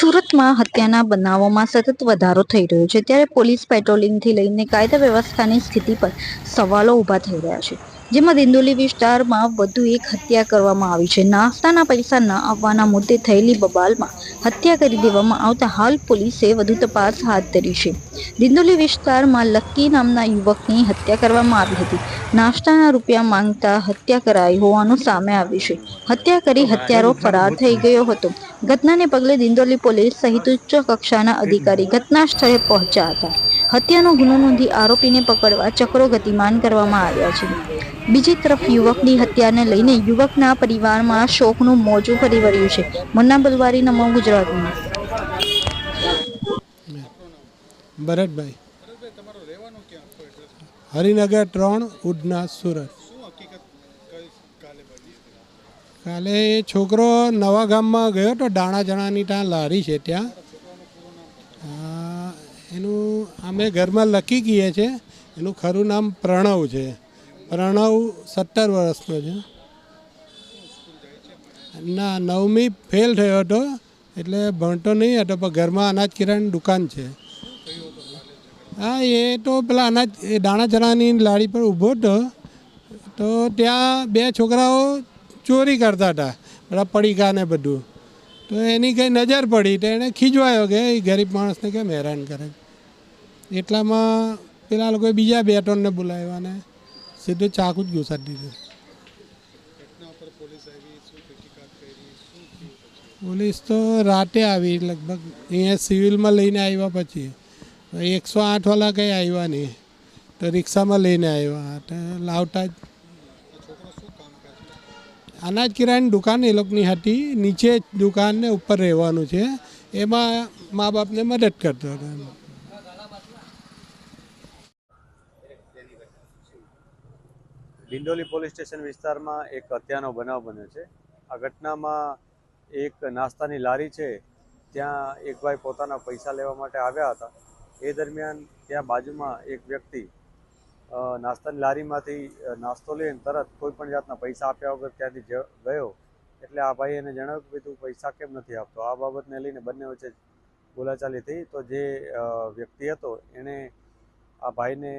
સુરતમાં હત્યાના બનાવોમાં સતત વધારો થઈ રહ્યો છે. ત્યારે પોલીસ પેટ્રોલિંગથી લઈને કાયદા વ્યવસ્થાની સ્થિતિ પર સવાલો ઊભા થઈ રહ્યા છે. જેમાં દિંદોલી વિસ્તારમાં વધુ એક હત્યા કરવામાં આવી છે. નાસ્તાના પૈસા ન આવવાના મુદ્દે થયેલી બબાલમાં હત્યા કરી દેવામાં આવતા હાલ પોલીસે વધુ તપાસ હાથ ધરી છે. દિંદોલી વિસ્તારમાં લક્કી નામના યુવકની હત્યા કરવામાં આવી હતી. નાસ્તાના રૂપિયા માંગતા હત્યા કરાઈ હોવાનું સામે આવ્યું છે. હત્યા કરી હત્યારો ફરાર થઈ ગયો હતો. ઘટનાને પગલે દિંદોલી પોલીસ સહિત ઉચ્ચ કક્ષાના અધિકારી ઘટના સ્થળે પહોંચ્યા હતા. હત્યાનો ગુનો નોંધી આરોપીને પકડવા ચક્રો ગતિમાન કરવામાં આવ્યા છે. બીજી તરફ યુવકની હત્યાને લઈને યુવકના પરિવારમાં શોકનું મોજું ફરી વળ્યું છે. મુન્ના બલવારી નમો ગુજરાતમાં. ભરતભાઈ, હરિનગર ત્રણ ઉડના સુરત. કાલે એ છોકરો નવા ગામમાં ગયો તો દાણા જણાની ત્યાં લારી છે ત્યાં. એનું અમે ઘરમાં લખી ગઈએ છીએ એનું ખરું નામ પ્રણવ છે. પ્રણવ સત્તર વર્ષનો છે. ના, નવમી ફેલ થયો હતો. એટલે ભણતો નહીં હતો, પણ ઘરમાં અનાજ કિરાણની દુકાન છે. હા, એ તો પેલા અનાજ, એ દાણા ચણાની લારી પર ઊભો હતો. તો ત્યાં બે છોકરાઓ ચોરી કરતા હતા. બધા પડીકા ને બધું. તો એની કંઈ નજર પડી તો એણે ખીજવાયો કે, એ ગરીબ માણસને કેમ હેરાન કરે? એટલામાં પેલા લોકોએ બીજા બે ત્રણને બોલાવ્યા ને સીધું ચાકુ જ ઘુસાડી દીધું. પોલીસ તો રાતે આવી, લગભગ અહીંયા સિવિલમાં લઈને આવ્યા પછી. એકસો આઠવાળા કંઈ આવ્યા નહીં, તો રિક્ષામાં લઈને આવ્યા. તો લાવતા જ અનાજ કિરાયાની દુકાન એ લોકોની હતી, નીચે જ દુકાન ઉપર રહેવાનું છે. એમાં મા બાપને મદદ કરતો હતો ડિંડોલી પોલીસ સ્ટેશન વિસ્તારમાં એક હત્યાનો બનાવ બન્યો છે. આ ઘટનામાં એક નાસ્તાની લારી છે, ત્યાં એક ભાઈ પોતાના પૈસા લેવા માટે આવ્યા હતા. એ દરમિયાન ત્યાં બાજુમાં એક વ્યક્તિ નાસ્તાની લારીમાંથી નાસ્તો લઈને તરત કોઈ પણ જાતના પૈસા આપ્યા વગર ત્યાંથી ગયો. એટલે આ ભાઈ એને જણાવ્યું કે ભાઈ તું પૈસા કેમ નથી આપતો? આ બાબતને લઈને બંને વચ્ચે બોલાચાલી થઈ. તો જે વ્યક્તિ હતો, એણે આ ભાઈને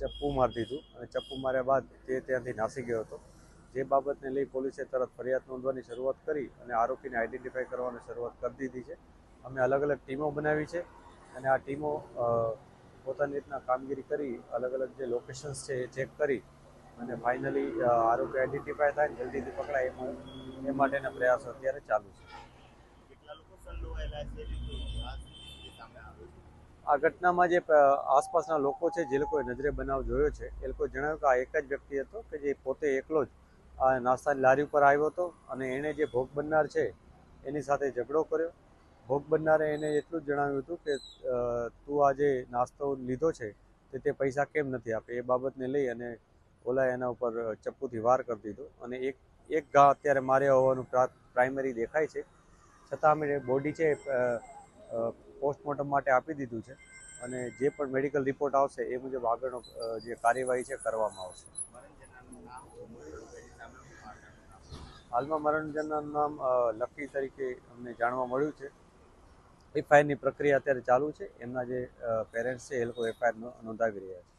ચપ્પુ મારી દીધું અને ચપ્પુ માર્યા બાદ તે ત્યાંથી નાસી ગયો હતો. જે બાબતને લઈ પોલીસે તરત ફરિયાદ નોંધવાની શરૂઆત કરી અને આરોપીને આઈડેન્ટિફાઈ કરવાની શરૂઆત કરી દીધી છે. અમે અલગ અલગ ટીમો બનાવી છે અને આ ટીમો પોતાની રીતના કામગીરી કરી, અલગ અલગ જે લોકેશન્સ છે એ ચેક કરી અને ફાઇનલી આરોપી આઈડેન્ટિફાય થાય જલ્દીથી પકડાય એ માટેના પ્રયાસો અત્યારે ચાલુ છે. આ ઘટનામાં જે આસપાસના લોકો છે, જે લોકોએ નજરે બનાવ જોયો છે, એ લોકોએ જણાવ્યું કે આ એક જ વ્યક્તિ હતો કે જે પોતે એકલો જ આ નાસ્તાની લારી ઉપર આવ્યો હતો અને એણે જે ભોગ બનનાર છે, એની સાથે ઝઘડો કર્યો. ભોગ બનનારે એને એટલું જ જણાવ્યું હતું કે તું આ જે નાસ્તો લીધો છે, તે તે પૈસા કેમ નથી આપે? એ બાબતને લઈ અને ઓલાએ એના ઉપર ચપ્પુથી વાર કરી દીધો. અને એક એક ઘા અત્યારે માર્યા હોવાનું પ્રા- પ્રાઇમરી દેખાય છે. છતાં અમે બોડી છે પોસ્ટમોર્ટમ માટે આપી દીધું છે અને જે પણ મેડિકલ રિપોર્ટ આવશે એ મુજબ આગળનો જે કાર્યવાહી છે કરવામાં આવશે. હાલમાં મરણજનનું નામ લકી તરીકે અમને જાણવા મળ્યું છે. એફઆઈઆરની પ્રક્રિયા અત્યારે ચાલુ છે. એમના જે પેરેન્ટ્સ છે એ લોકો એફઆઈઆર નોંધાવી રહ્યા છે.